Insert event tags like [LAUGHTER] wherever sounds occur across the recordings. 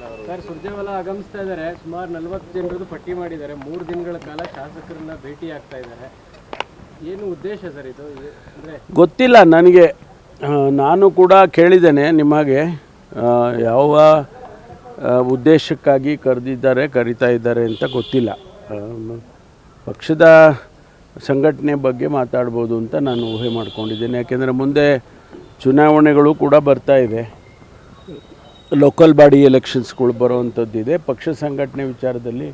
Sir, Surjewala ಆಗಮಿಸ್ತಾ ಇದ್ದಾರೆ. ಸುಮಾರು ನಲವತ್ತು ಜನರದ್ದು ಪಟ್ಟಿ ಮಾಡಿದ್ದಾರೆ. ಮೂರು ದಿನಗಳ ಕಾಲ ಶಾಸಕರನ್ನ ಭೇಟಿ ಆಗ್ತಾ ಇದ್ದಾರೆ. ಏನು ಉದ್ದೇಶ ಸರ್ ಇದು? ಅಂದ್ರೆ ಗೊತ್ತಿಲ್ಲ, ನನಗೆ ನಾನು ಕೂಡ ಕೇಳಿದ್ದೇನೆ ನಿಮಗೆ. ಯಾವ ಉದ್ದೇಶಕ್ಕಾಗಿ ಕರೆದಿದ್ದಾರೆ, ಕರಿತಾ ಇದ್ದಾರೆ ಅಂತ ಗೊತ್ತಿಲ್ಲ. ಪಕ್ಷದ ಸಂಘಟನೆ ಬಗ್ಗೆ ಮಾತಾಡ್ಬೋದು ಅಂತ ನಾನು ಊಹೆ ಮಾಡ್ಕೊಂಡಿದ್ದೇನೆ. ಯಾಕೆಂದರೆ ಮುಂದೆ ಚುನಾವಣೆಗಳು ಕೂಡ ಬರ್ತಾ ಇದೆ. ಲೋಕಲ್ ಬಾಡಿ ಎಲೆಕ್ಷನ್ಸ್ಗಳು ಬರುವಂಥದ್ದಿದೆ ಪಕ್ಷ ಸಂಘಟನೆ ವಿಚಾರದಲ್ಲಿ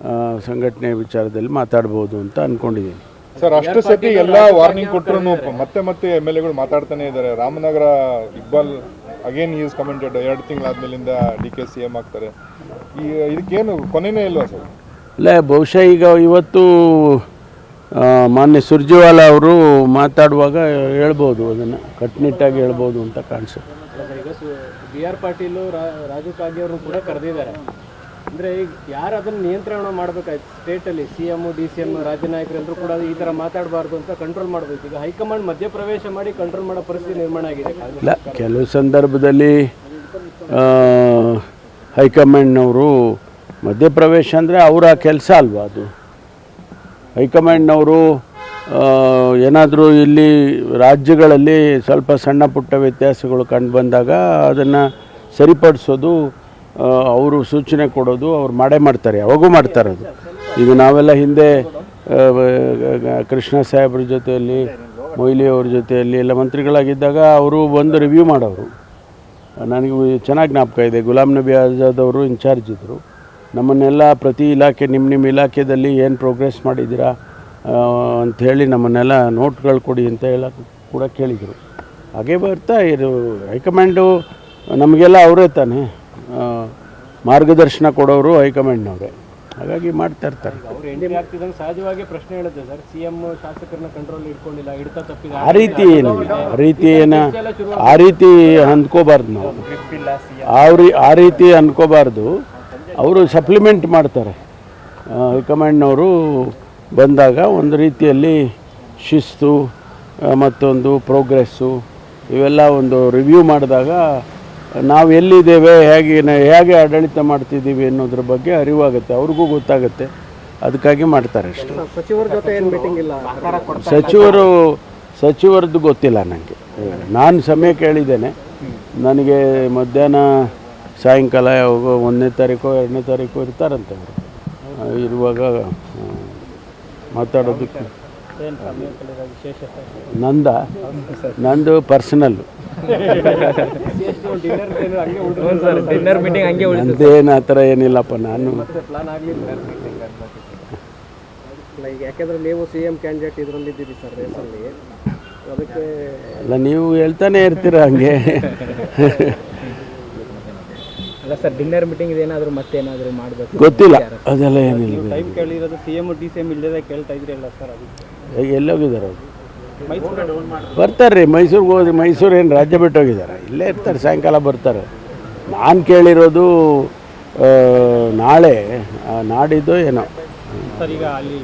ಆ, ಸಂಘಟನೆ ವಿಚಾರದಲ್ಲಿ ಮಾತಾಡ್ಬೋದು ಅಂತ ಅಂದ್ಕೊಂಡಿದ್ದೀನಿ ಸರ್ ಅಷ್ಟು ಸತಿ ಎಲ್ಲ ವಾರ್ನಿಂಗ್ ಕೊಟ್ಟರು ಮತ್ತೆ ಮತ್ತೆ ಎಂ ಎಲ್ ಎಗಳು ಮಾತಾಡ್ತಾನೆ ಇದ್ದಾರೆ. Ramanagara Iqbal again is commented ಎರಡು ತಿಂಗಳಾದ್ಮೇಲಿಂದ ಡಿ ಕೆ ಸಿ ಎಂ ಆಗ್ತಾರೆ. ಈ ಇದಕ್ಕೇನು ಕೊನೆನೇ ಇಲ್ವಾ ಸರ್? ಅಲ್ಲ ಬಹುಶಃ ಈಗ ಇವತ್ತು ಮಾನ್ಯ ಸುರ್ಜೇವಾಲ ಅವರು ಮಾತಾಡುವಾಗ ಹೇಳ್ಬೋದು ಅದನ್ನು ಕಟ್ಟುನಿಟ್ಟಾಗಿ ಹೇಳ್ಬೋದು ಅಂತ ಕಾಣಿಸುತ್ತೆ. ಈಗ ಬಿ ಆರ್ ಪಾಟೀಲು, ರಾ- ರಾಜು ಕಾಗೆ ಅವ್ರನ್ನ ಕೂಡ ಕರೆದಿದ್ದಾರೆ. ಅಂದ್ರೆ ಈಗ ಯಾರು ಅದನ್ನ ನಿಯಂತ್ರಣ ಮಾಡ್ಬೇಕಾಯ್ತು? ಸ್ಟೇಟಲ್ಲಿ C M D C M ರಾಜ್ಯ ನಾಯಕರೆಲ್ಲರೂ ಕೂಡ ಈ ತರ ಮಾತಾಡಬಾರ್ದು ಅಂತ ಕಂಟ್ರೋಲ್ ಮಾಡಬೇಕು. ಈಗ ಹೈಕಮಾಂಡ್ ಮಧ್ಯಪ್ರವೇಶ ಮಾಡಿ ಕಂಟ್ರೋಲ್ ಮಾಡೋ ಪರಿಸ್ಥಿತಿ ನಿರ್ಮಾಣ ಆಗಿದೆ. ಇಲ್ಲ, ಕೆಲವು ಸಂದರ್ಭದಲ್ಲಿ ಹೈಕಮಾಂಡ್ನವರು ಮಧ್ಯಪ್ರವೇಶ ಅಂದರೆ ಅವರ ಕೆಲಸ ಅಲ್ವಾ ಅದು? ಹೈಕಮಾಂಡ್ನವರು ಏನಾದರೂ ಇಲ್ಲಿ ರಾಜ್ಯಗಳಲ್ಲಿ ಸ್ವಲ್ಪ ಸಣ್ಣ ಪುಟ್ಟ ವ್ಯತ್ಯಾಸಗಳು ಕಂಡು ಬಂದಾಗ ಅದನ್ನು ಸರಿಪಡಿಸೋದು ಅವರು ಸೂಚನೆ ಕೊಡೋದು, ಅವ್ರು ಮಾಡೇ ಮಾಡ್ತಾರೆ, ಯಾವಾಗೂ ಮಾಡ್ತಾರೆ ಅದು. ಈಗ ನಾವೆಲ್ಲ ಹಿಂದೆ ಕೃಷ್ಣ ಸಾಹೇಬ್ರ ಜೊತೆಯಲ್ಲಿ, ಮೊಯ್ಲಿ ಅವ್ರ ಜೊತೆಯಲ್ಲಿ ಎಲ್ಲ ಮಂತ್ರಿಗಳಾಗಿದ್ದಾಗ ಅವರು ಬಂದು ರಿವ್ಯೂ ಮಾಡೋರು. ನನಗೆ ಚೆನ್ನಾಗಿ ಜ್ಞಾಪಕ ಇದೆ. ಗುಲಾಮ್ ನಬಿ ಆಜಾದ್ ಅವರು ಇನ್ಚಾರ್ಜ್ ಇದ್ದರು ನಮ್ಮನ್ನೆಲ್ಲ ಪ್ರತಿ ಇಲಾಖೆ ನಿಮ್ಮ ನಿಮ್ಮ ಇಲಾಖೆಯಲ್ಲಿ ಏನು ಪ್ರೋಗ್ರೆಸ್ ಮಾಡಿದ್ದೀರಾ? ಅಂಥೇಳಿ ನಮ್ಮನ್ನೆಲ್ಲ ನೋಟ್ಗಳು ಕೊಡಿ ಅಂತ ಹೇಳಕ್ಕೆ ಕೂಡ ಕೇಳಿದರು. ಹಾಗೆ ಬರ್ತಾ ಇದು ಹೈಕಮಾಂಡು ನಮಗೆಲ್ಲ ಅವರೇ ತಾನೆ. ಮಾರ್ಗದರ್ಶನ ಕೊಡೋರು ಹೈಕಮಾಂಡ್ನವರೇ. ಹಾಗಾಗಿ ಮಾಡ್ತಾ ಇರ್ತಾರೆ. ಅವ್ರು ಸಹಜವಾಗಿ ಪ್ರಶ್ನೆ ಹೇಳುತ್ತೆ ಸರ್. ಸಿ ಎಂ ಶಾಸಕರನ್ನ ಕಂಟ್ರೋಲ್ ಇಟ್ಕೊಂಡಿಲ್ಲ ಹಿಡಿತ ತಪ್ಪಿದೆ. ಆ ರೀತಿ ಏನು ಆ ರೀತಿ ಏನ ಆ ರೀತಿ ಅಂದ್ಕೋಬಾರ್ದು ನಾವು. ಆ ರೀ ಆ ರೀತಿ ಅಂದ್ಕೋಬಾರ್ದು. ಅವರು ಸಪ್ಲಿಮೆಂಟ್ ಮಾಡ್ತಾರೆ. ಹೈಕಮಾಂಡ್ನವರು ಬಂದಾಗ ಒಂದು ರೀತಿಯಲ್ಲಿ ಶಿಸ್ತು ಮತ್ತೊಂದು ಪ್ರೋಗ್ರೆಸ್ಸು ಇವೆಲ್ಲ ಒಂದು ರಿವ್ಯೂ ಮಾಡಿದಾಗ ನಾವು ಎಲ್ಲಿದ್ದೇವೆ ಹೇಗೆ ಹೇಗೆ ಆಡಳಿತ ಮಾಡ್ತಿದ್ದೀವಿ ಅನ್ನೋದ್ರ ಬಗ್ಗೆ ಅರಿವಾಗುತ್ತೆ ಅವ್ರಿಗೂ ಗೊತ್ತಾಗುತ್ತೆ. ಅದಕ್ಕಾಗಿ ಮಾಡ್ತಾರೆ ಅಷ್ಟೇ. ಸಚಿವರ ಸಚಿವರದ್ದು ಗೊತ್ತಿಲ್ಲ ನನಗೆ ನಾನು ಸಮಯ ಕೇಳಿದ್ದೇನೆ. ನನಗೆ ಮಧ್ಯಾಹ್ನ ಸಾಯಂಕಾಲ ಯಾವಾಗ ಒಂದನೇ ತಾರೀಕು ಎರಡನೇ ತಾರೀಕು ಇರ್ತಾರಂತೆ ಅವರು. ಇರುವಾಗ ಮಾತಾಡೋದಕ್ಕೆ. ನಂದ ನಂದು ಪರ್ಸನಲ್ಲು. ನಂದೇನು ಆ ಥರ ಏನಿಲ್ಲಪ್ಪ ನಾನು ಪ್ಲಾನ್ ಆಗಲಿಲ್ಲ ಈಗ ಯಾಕೆಂದ್ರೆ ನೀವು ಸಿ ಎಂ ಕ್ಯಾಂಡಿಡೇಟ್ ಇದರಲ್ಲಿ ಇದ್ದೀರಿ ಸರ್ ರೇಸಲ್ಲಿ ಅದಕ್ಕೆ ಅಲ್ಲ ನೀವು ಹೇಳ್ತಾನೆ ಇರ್ತೀರ ಹಂಗೆ. [LAUGHS] ಅಲ್ಲ ಸರ್ ಡಿನ್ನರ್ ಮೀಟಿಂಗ್ ಇದೇನಾದರೂ ಮತ್ತೇನಾದರೂ ಮಾಡಬೇಕು? ಗೊತ್ತಿಲ್ಲ. ಅದೆಲ್ಲ ಏನಿಲ್ಲ. Time ಕೇಳಿರೋದು C M D C M ಇಲ್ಲದೆ ಕೇಳ್ತಾ ಇದ್ರಲ್ಲ ಅಲ್ಲ ಸರ್ ಅದು? ಎಲ್ಲೋಗಿದ್ದಾರೆ ಅವರು? ಮೈಸೂರು ಬರ್ತಾರೆ ರೀ ಮೈಸೂರಿಗೆ ಹೋದ್ರೆ ಮೈಸೂರು ಏನು ರಾಜ್ಯ ಬಿಟ್ಟು ಹೋಗಿದ್ದಾರೆ? ಇಲ್ಲೇ ಇರ್ತಾರೆ ಸಾಯಂಕಾಲ ಬರ್ತಾರೆ. ನಾನು ಕೇಳಿರೋದು ಆ, ನಾಳೆ ಆ, ನಾಡಿದ್ದು ಏನೋ. ಸರ್ ಈಗ ಅಲ್ಲಿ